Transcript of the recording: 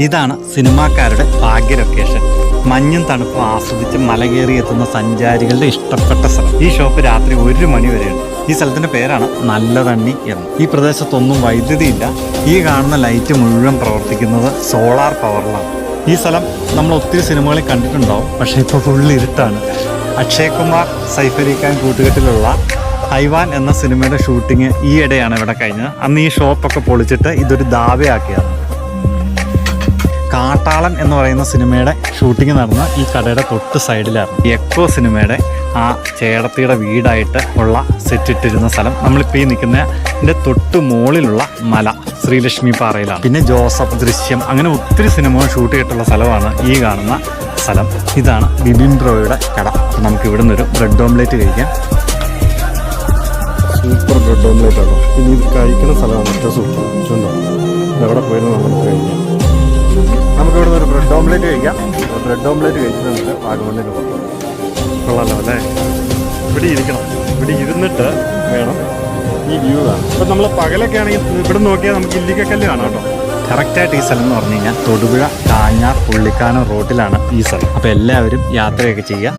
ഇതാണ് സിനിമാക്കാരുടെ ഭാഗ്യ ലൊക്കേഷൻ മഞ്ഞും തണുപ്പും ആസ്വദിച്ച് മലകേറി എത്തുന്ന സഞ്ചാരികളുടെ ഇഷ്ടപ്പെട്ട സ്ഥലം. ഈ ഷോപ്പ് രാത്രി ഒരു മണി വരെയുണ്ട് ഈ സ്ഥലത്തിന്റെ പേരാണ് നല്ലതണ്ണി എന്ന്. ഈ പ്രദേശത്തൊന്നും വൈദ്യുതി ഇല്ല. ഈ കാണുന്ന ലൈറ്റ് മുഴുവൻ പ്രവർത്തിക്കുന്നത് സോളാർ പവറിലാണ് ഈ സ്ഥലം നമ്മൾ ഒത്തിരി സിനിമകളിൽ കണ്ടിട്ടുണ്ടാവും. പക്ഷേ ഇപ്പോൾ ഫുൾ ഇരുട്ടാണ്. അക്ഷയ് കുമാർ സൈഫ് അലി ഖാൻ കൂട്ടുകെട്ടിലുള്ള ഹൈവാൻ എന്ന സിനിമയുടെ ഷൂട്ടിങ് ഈയിടെയാണ് ഇവിടെ കഴിഞ്ഞത്. അന്ന് ഈ ഷോപ്പൊക്കെ പൊളിച്ചിട്ട് ഇതൊരു ദാവയാക്കിയാണ് കാട്ടാളൻ എന്ന് പറയുന്ന സിനിമയുടെ ഷൂട്ടിംഗ് നടന്ന ഈ കടയുടെ തൊട്ട് സൈഡിലായിരുന്നു. എക്കോ സിനിമയുടെ ആ ചേടത്തിയുടെ വീടായിട്ട് ഉള്ള സെറ്റ് ഇട്ടിരുന്ന സ്ഥലം. നമ്മളിപ്പോൾ ഈ നിൽക്കുന്നതിന്റെ തൊട്ട് മുകളിലുള്ള മല ശ്രീലക്ഷ്മി പാറയിലാണ്. പിന്നെ ജോസഫ് ദൃശ്യം അങ്ങനെ ഒത്തിരി സിനിമകൾ ഷൂട്ട് ചെയ്തിട്ടുള്ള സ്ഥലമാണ് ഈ കാണുന്ന സ്ഥലം. ഇതാണ് ബിബിൻ ബ്രോയുടെ കട. നമുക്ക് ഇവിടെ നിന്നൊരു ബ്രെഡ് ഓംലേറ്റ് കഴിക്കാം. സൂപ്പർ ബ്രെഡ് ഓംലേറ്റ് ആണ്. ഇനി ഇത് കഴിക്കുന്ന സ്ഥലമാണ് ഏറ്റവും സൂപ്പർ എവിടെ പോയിരുന്നു നമുക്ക് കഴിക്കാം. ഓംലേറ്റ് കഴിക്കാം. ബ്രെഡ് ഓംലെറ്റ് ഓംലേറ്റ് നമുക്ക് വാഗമണ്ണിന് പോകാം കൊള്ളാലോ അല്ലേ? ഇവിടെ ഇരിക്കണം. ഇവിടെ ഇരുന്നിട്ട് വേണം. ഈ വ്യൂ കാണാം ഇപ്പം നമ്മൾ പകലൊക്കെ ആണെങ്കിൽ ഇവിടെ നോക്കിയാൽ നമുക്ക് ഇല്ലിക്കക്കല്ല് കാണാം കേട്ടോ. കറക്റ്റായിട്ട് ഈ സ്ഥലം എന്ന് പറഞ്ഞു കഴിഞ്ഞാൽ തൊടുപുഴ കാഞ്ഞാർ പുള്ളിക്കാനം റോഡിലാണ് ഈ സ്ഥലം. അപ്പോൾ എല്ലാവരും യാത്രയൊക്കെ ചെയ്യുക.